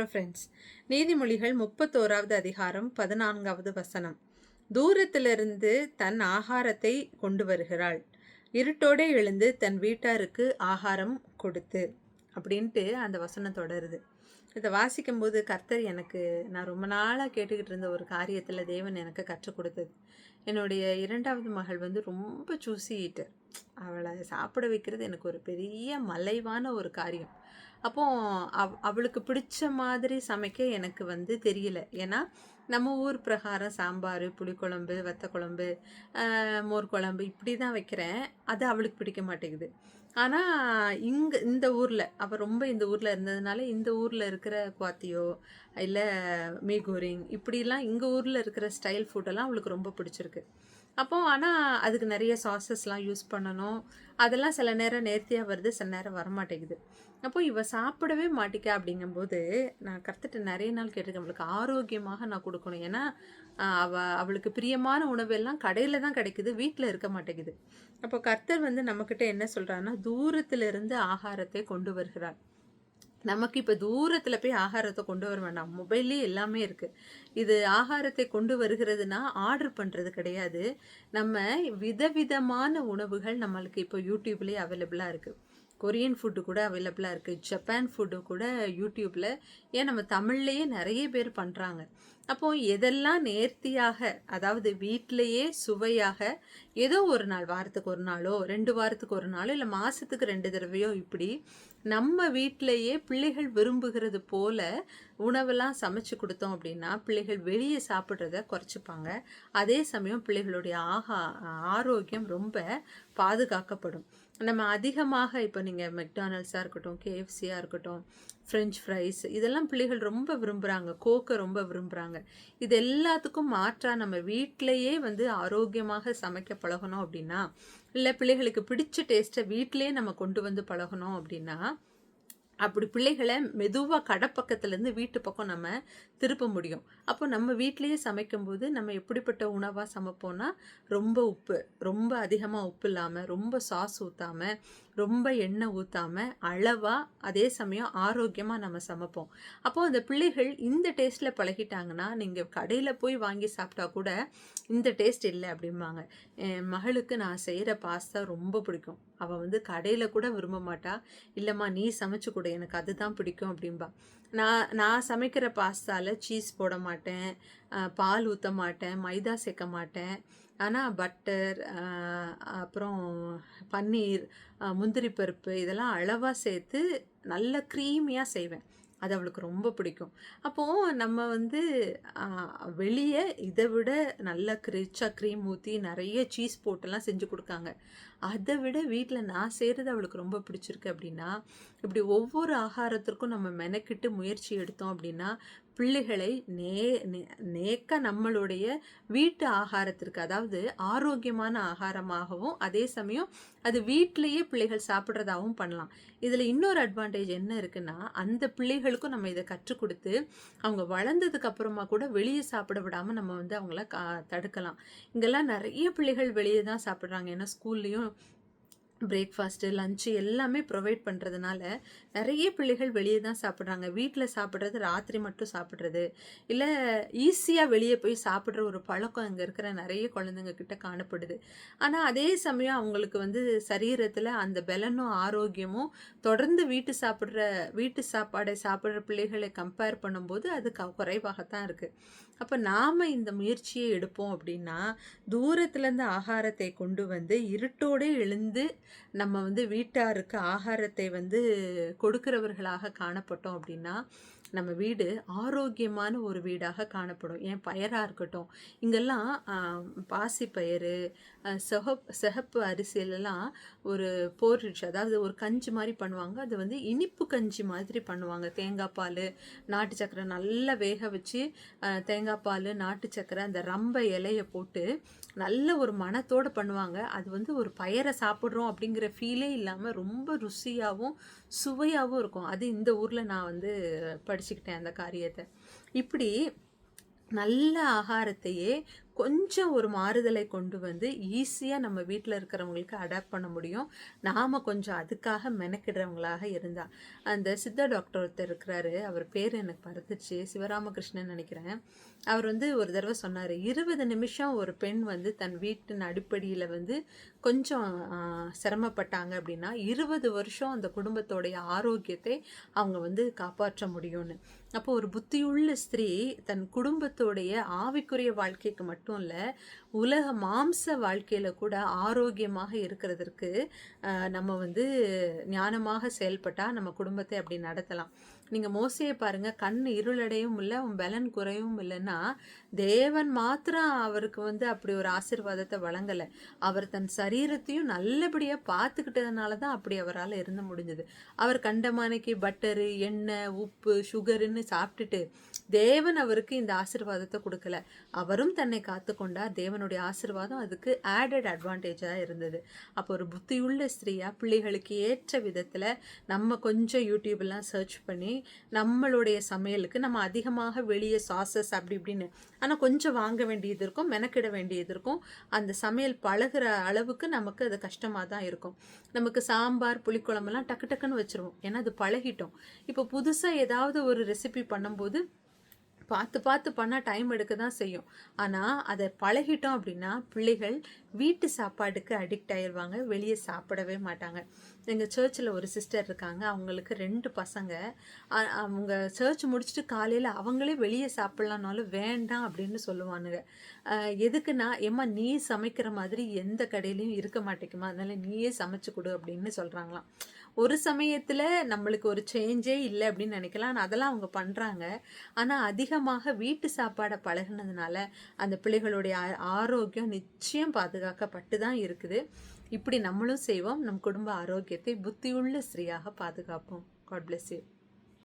Friends நீதிமொழிகள் முப்பத்தோராவது அதிகாரம் பதினான்காவது வசனம். தூரத்திலிருந்து தன் ஆகாரத்தை கொண்டு வருகிறாள். இருட்டோடே எழுந்து தன் வீட்டாருக்கு ஆகாரம் கொடுத்து. அப்படின்ட்டு அந்த வசனம் தொடருது. இதை வாசிக்கும்போது கர்த்தர் எனக்கு நான் ரொம்ப நாளாக கேட்டுக்கிட்டு இருந்த ஒரு காரியத்தில் தேவன் எனக்கு கற்றுக் கொடுத்தது. என்னுடைய இரண்டாவது மகள் வந்து ரொம்ப சூசிட்டு அவளை சாப்பிட வைக்கிறது எனக்கு ஒரு பெரிய மலைவான ஒரு காரியம். அப்போ அவ் அவளுக்கு பிடிச்ச மாதிரி சமைக்க எனக்கு வந்து தெரியல. ஏன்னா நம்ம ஊர் பிரகாரம் சாம்பார் புளிக்குழம்பு வத்த குழம்பு மோர் குழம்பு இப்படி தான் வைக்கிறேன். அது அவளுக்கு பிடிக்க மாட்டேங்குது. ஆனால் இங்கே இந்த ஊரில் அவள் ரொம்ப இந்த ஊரில் இருந்ததுனால இந்த ஊரில் இருக்கிற குவாத்தியோ இல்லை மீகோரிங் இப்படிலாம் இங்கே ஊரில் இருக்கிற ஸ்டைல் ஃபுட்டெல்லாம் அவளுக்கு ரொம்ப பிடிச்சிருக்கு. அப்போ ஆனால் அதுக்கு நிறைய சாசஸ்லாம் யூஸ் பண்ணணும். அதெல்லாம் சில நேரம் நேர்த்தியாக வருது சில நேரம் வரமாட்டேங்குது. அப்போ இவ சாப்பிடவே மாட்டிக்கா அப்படிங்கும்போது நான் கற்றுட்டு நிறைய நாள் கேட்டிருக்கேன். அவளுக்கு ஆரோக்கியமாக நான் கொடுக்கணும். ஏன்னா அவ அவளுக்கு பிரியமான உணவெல்லாம் கடையில் தான் கிடைக்குது வீட்டில் இருக்க மாட்டேங்குது. அப்போ கர்த்தர் வந்து நம்மக்கிட்ட என்ன சொல்கிறாருன்னா தூரத்திலிருந்து ஆகாரத்தை கொண்டு வருகிறார். நமக்கு இப்போ தூரத்தில் போய் ஆகாரத்தை கொண்டு வர வேண்டாம். மொபைல்லே எல்லாமே இருக்குது இது ஆகாரத்தை கொண்டு வருகிறதுனா ஆர்டர் பண்ணுறது கிடையாது. நம்ம விதவிதமான உணவுகள் நம்மளுக்கு இப்போ யூடியூப்லேயே அவைலபிளாக இருக்குது கொரியன் ஃபுட்டு கூட அவைலபிளாக இருக்குது ஜப்பான் ஃபுட்டு கூட யூடியூப்பில் ஏன் நம்ம தமிழ்லேயே நிறைய பேர் பண்ணுறாங்க அப்போது எதெல்லாம் நேர்த்தியாக அதாவது வீட்டிலையே சுவையாக ஏதோ ஒரு நாள் வாரத்துக்கு ஒரு நாளோ ரெண்டு வாரத்துக்கு ஒரு நாளோ இல்லை மாதத்துக்கு ரெண்டு தடவையோ இப்படி நம்ம வீட்டிலேயே பிள்ளைகள் விரும்புகிறது போல உணவெல்லாம் சமைச்சு கொடுத்தோம் அப்படின்னா பிள்ளைகள் வெளியே சாப்பிட்றத குறைச்சிப்பாங்க. அதே சமயம் பிள்ளைகளுடைய ஆகா ஆரோக்கியம் ரொம்ப பாதுகாக்கப்படும். நம்ம அதிகமாக இப்போ நீங்கள் மெக்டானல்ஸாக இருக்கட்டும் கேஎஃப்சியாக இருக்கட்டும் ஃப்ரெஞ்ச் ஃப்ரைஸ் இதெல்லாம் பிள்ளைகள் ரொம்ப விரும்புகிறாங்க கோக்கை ரொம்ப விரும்புகிறாங்க இது எல்லாத்துக்கும் மாற்றாக நம்ம வீட்டிலையே வந்து ஆரோக்கியமாக சமைக்க பழகணும் அப்படின்னா இல்லை பிள்ளைகளுக்கு பிடிச்ச டேஸ்ட்டை வீட்டிலேயே நம்ம கொண்டு வந்து பழகணும் அப்படின்னா அப்படி பிள்ளைகளை மெதுவாக கடப்பக்கத்துலேருந்து வீட்டு பக்கம் நம்ம திருப்ப முடியும். அப்போ நம்ம வீட்லேயே சமைக்கும்போது நம்ம எப்படிப்பட்ட உணவாக சமைப்போம்னா ரொம்ப உப்பு ரொம்ப அதிகமாக உப்பு இல்லாமல் ரொம்ப சாஸ் ஊற்றாமல் ரொம்ப எண்ணெய் ஊற்றாமல் அளவாக அதே சமயம் ஆரோக்கியமாக நம்ம சமைப்போம். அப்போது அந்த பிள்ளைகள் இந்த டேஸ்ட்டில் பழகிட்டாங்கன்னா நீங்கள் கடையில் போய் வாங்கி சாப்பிட்டா கூட இந்த டேஸ்ட் இல்லை அப்படிம்பாங்க. என் மகளுக்கு நான் செய்கிற பாஸ்தா ரொம்ப பிடிக்கும். அவள் வந்து கடையில் கூட விரும்ப மாட்டா. இல்லைம்மா நீ சமைச்சு கொடு. எனக்கு அதுதான் பிடிக்கும் அப்படின்பா நான் நான் சமைக்கிற பாஸ்தாவில் சீஸ் போட மாட்டேன் பால் ஊற்ற மாட்டேன் மைதா சேர்க்க மாட்டேன். ஆனால் பட்டர் அப்புறம் பன்னீர் முந்திரி பருப்பு இதெல்லாம் அளவாக சேர்த்து நல்ல க்ரீமியாக செய்வேன். அது அவளுக்கு ரொம்ப பிடிக்கும். அப்போது நம்ம வந்து வெளியே இதை விட நல்ல கிரிச்சா க்ரீம் ஊற்றி நிறைய சீஸ் போட்டெல்லாம் செஞ்சு கொடுக்காங்க. அதை விட வீட்டில் நான் செய்கிறது அவளுக்கு ரொம்ப பிடிச்சிருக்கு அப்படின்னா இப்படி ஒவ்வொரு ஆகாரத்திற்கும் நம்ம மெனக்கிட்டு முயற்சி எடுத்தோம் அப்படின்னா பிள்ளைகளை நே நே- நேக்க நம்மளுடைய வீட்டு ஆகாரத்திற்கு அதாவது ஆரோக்கியமான ஆகாரமாகவும் அதே சமயம் அது வீட்டிலேயே பிள்ளைகள் சாப்பிட்றதாகவும் பண்ணலாம். இதில் இன்னொரு அட்வான்டேஜ் என்ன இருக்குன்னா அந்த பிள்ளைகளுக்கும் நம்ம இதை கற்றுக் கொடுத்து அவங்க வளர்ந்ததுக்கு அப்புறமா கூட வெளியே சாப்பிட விடாமல் நம்ம வந்து அவங்கள கா தடுக்கலாம். இங்கெல்லாம் நிறைய பிள்ளைகள் வெளியே தான் சாப்பிட்றாங்க. ஏன்னா ஸ்கூல்லேயும் பிரேக்ஃபாஸ்ட்டு லஞ்சு எல்லாமே ப்ரொவைட் பண்ணுறதுனால நிறைய பிள்ளைகள் வெளியே தான் சாப்பிட்றாங்க. வீட்டில் சாப்பிட்றது ராத்திரி மட்டும் சாப்பிட்றது. இல்லை ஈஸியாக வெளியே போய் சாப்பிட்ற ஒரு பழக்கம் அங்கே இருக்கிற நிறைய குழந்தைங்க கிட்ட காணப்படுது. ஆனால் அதே சமயம் அவங்களுக்கு வந்து சரீரத்தில் அந்த பலனும் ஆரோக்கியமும் தொடர்ந்து வீட்டு சாப்பிட்ற வீட்டு சாப்பாடை சாப்பிட்ற பிள்ளைகளை கம்பேர் பண்ணும்போது அது க குறைவாகத்தான் இருக்குது அப்போ நாம் இந்த முயற்சியை எடுப்போம் அப்படின்னா தூரத்துலேருந்து ஆகாரத்தை கொண்டு வந்து இருட்டோடு எழுந்து நம்ம வந்து வீட்டாருக்கு ஆகாரத்தை வந்து கொடுக்கிறவர்களாக காணப்பட்டோம் அப்படின்னா நம்ம வீடு ஆரோக்கியமான ஒரு வீடாக காணப்படும். ஏன் பயராக இருக்கட்டும். இங்கெல்லாம் பாசிப்பயிறு சிகப் சிகப்பு அரிசியிலலாம் ஒரு போர்ரிச் அதாவது ஒரு கஞ்சி மாதிரி பண்ணுவாங்க. அது வந்து இனிப்பு கஞ்சி மாதிரி பண்ணுவாங்க. தேங்காய் பால் நாட்டு சக்கரை நல்லா வேக வச்சு தேங்காய் பால் நாட்டு சக்கரை அந்த ரம்ப இலையை போட்டு நல்ல ஒரு மணத்தோடு பண்ணுவாங்க. அது வந்து ஒரு பயரை சாப்பிட்றோம் அப்படிங்கிற ஃபீலே இல்லாமல் ரொம்ப ருசியாகவும் சுவையாகவும் இருக்கும். அது இந்த ஊரில் நான் வந்து படிச்சுக்கிட்டேன் அந்த காரியத்தை. இப்படி நல்ல ஆகாரத்தையே கொஞ்சம் ஒரு மாறுதலை கொண்டு வந்து ஈஸியாக நம்ம வீட்டில் இருக்கிறவங்களுக்கு அடாப்ட் பண்ண முடியும். நாம் கொஞ்சம் அதுக்காக மெனக்கிடுறவங்களாக இருந்தால் அந்த சித்த டாக்டர் ஒருத்தர் இருக்கிறாரு. அவர் பேர் எனக்கு பறந்துச்சு சிவராமகிருஷ்ணன் நினைக்கிறேன். அவர் வந்து ஒரு தடவை சொன்னார் இருபது நிமிஷம் ஒரு பெண் வந்து தன் வீட்டின் அடிப்படையில் வந்து கொஞ்சம் சிரமப்பட்டாங்க அப்படின்னா இருபது வருஷம் அந்த குடும்பத்தோடைய ஆரோக்கியத்தை அவங்க வந்து காப்பாற்ற முடியும்னு. அப்போ ஒரு புத்தியுள்ள ஸ்திரீ தன் குடும்பத்தோடைய ஆவிக்குரிய வாழ்க்கைக்கு மட்டும் இல்லை உலக மாம்ச வாழ்க்கையில் கூட ஆரோக்கியமாக இருக்கிறதற்கு நம்ம வந்து ஞானமாக செயல்பட்டால் நம்ம குடும்பத்தை அப்படி நடத்தலாம். நீங்கள் மோசையை பாருங்கள் கண் இருளடையும் இல்லை உன் பலன் குறையும் இல்லைன்னா தேவன் மாத்திரம் அவருக்கு வந்து அப்படி ஒரு ஆசீர்வாதத்தை வழங்கலை. அவர் தன் சரீரத்தையும் நல்லபடியாக பார்த்துக்கிட்டதுனால தான் அப்படி அவரால் இருந்த முடிஞ்சது. அவர் கண்டமானைக்கு பட்டரு எண்ணெய் உப்பு சுகருன்னு சாப்பிட்டுட்டு தேவன் அவருக்கு இந்த ஆசிர்வாதத்தை கொடுக்கல. அவரும் தன்னை காத்துக்கொண்டார் தேவனுடைய ஆசீர்வாதம் அதுக்கு ஆடட் அட்வான்டேஜாக இருந்தது. அப்போ ஒரு புத்தியுள்ள ஸ்திரீயாக பிள்ளைகளுக்கு ஏற்ற விதத்தில் நம்ம கொஞ்சம் யூடியூப்லாம் சர்ச் பண்ணி நம்மளுடைய சமையலுக்கு நம்ம அதிகமாக வெளியே சாசஸ் அப்படி இப்படின்னு. ஆனால் கொஞ்சம் வாங்க வேண்டியது இருக்கும் மெனக்கிட வேண்டியது இருக்கும். அந்த சமையல் பழகுற அளவுக்கு நமக்கு அது கஷ்டமாக தான் இருக்கும். நமக்கு சாம்பார் புளிக்குழம்பெல்லாம் டக்கு டக்குன்னு வச்சுருவோம். ஏன்னா அது பழகிட்டோம். இப்போ புதுசாக ஏதாவது ஒரு ரெசிபி பண்ணும்போது பார்த்து பார்த்து பண்ணால் டைம் எடுக்க தான் செய்யும். ஆனால் அதை பழகிட்டோம் அப்படின்னா பிள்ளைகள் வீட்டு சாப்பாடுக்கு அடிக்ட் ஆயிடுவாங்க வெளியே சாப்பிடவே மாட்டாங்க. எங்கள் சர்ச்சில் ஒரு சிஸ்டர் இருக்காங்க அவங்களுக்கு ரெண்டு பசங்க. அவங்க சர்ச் முடிச்சுட்டு காலையில் அவங்களே வெளியே சாப்பிட்லான்னாலும் வேண்டாம் அப்படின்னு சொல்லுவானுங்க. எதுக்குன்னா ஏம்மா நீ சமைக்கிற மாதிரி எந்த கடையிலையும் இருக்க மாட்டேங்குமா? அதனால நீயே சமைச்சு கொடு அப்படின்னு சொல்கிறாங்களாம் ஒரு சமயத்தில் நம்மளுக்கு ஒரு சேஞ்சே இல்லை அப்படின்னு நினைக்கலாம். ஆனால் அதெல்லாம் அவங்க பண்ணுறாங்க ஆனால் அதிகமாக வீட்டு சாப்பாடை பழகுனதுனால அந்த பிள்ளைகளுடைய ஆரோக்கியம் நிச்சயம் பாதுகாக்கப்பட்டு தான் இருக்குது. இப்படி நம்மளும் செய்வோம். நம் குடும்ப ஆரோக்கியத்தை புத்தியுள்ள ஸ்ரீயாக பாதுகாப்போம். God bless you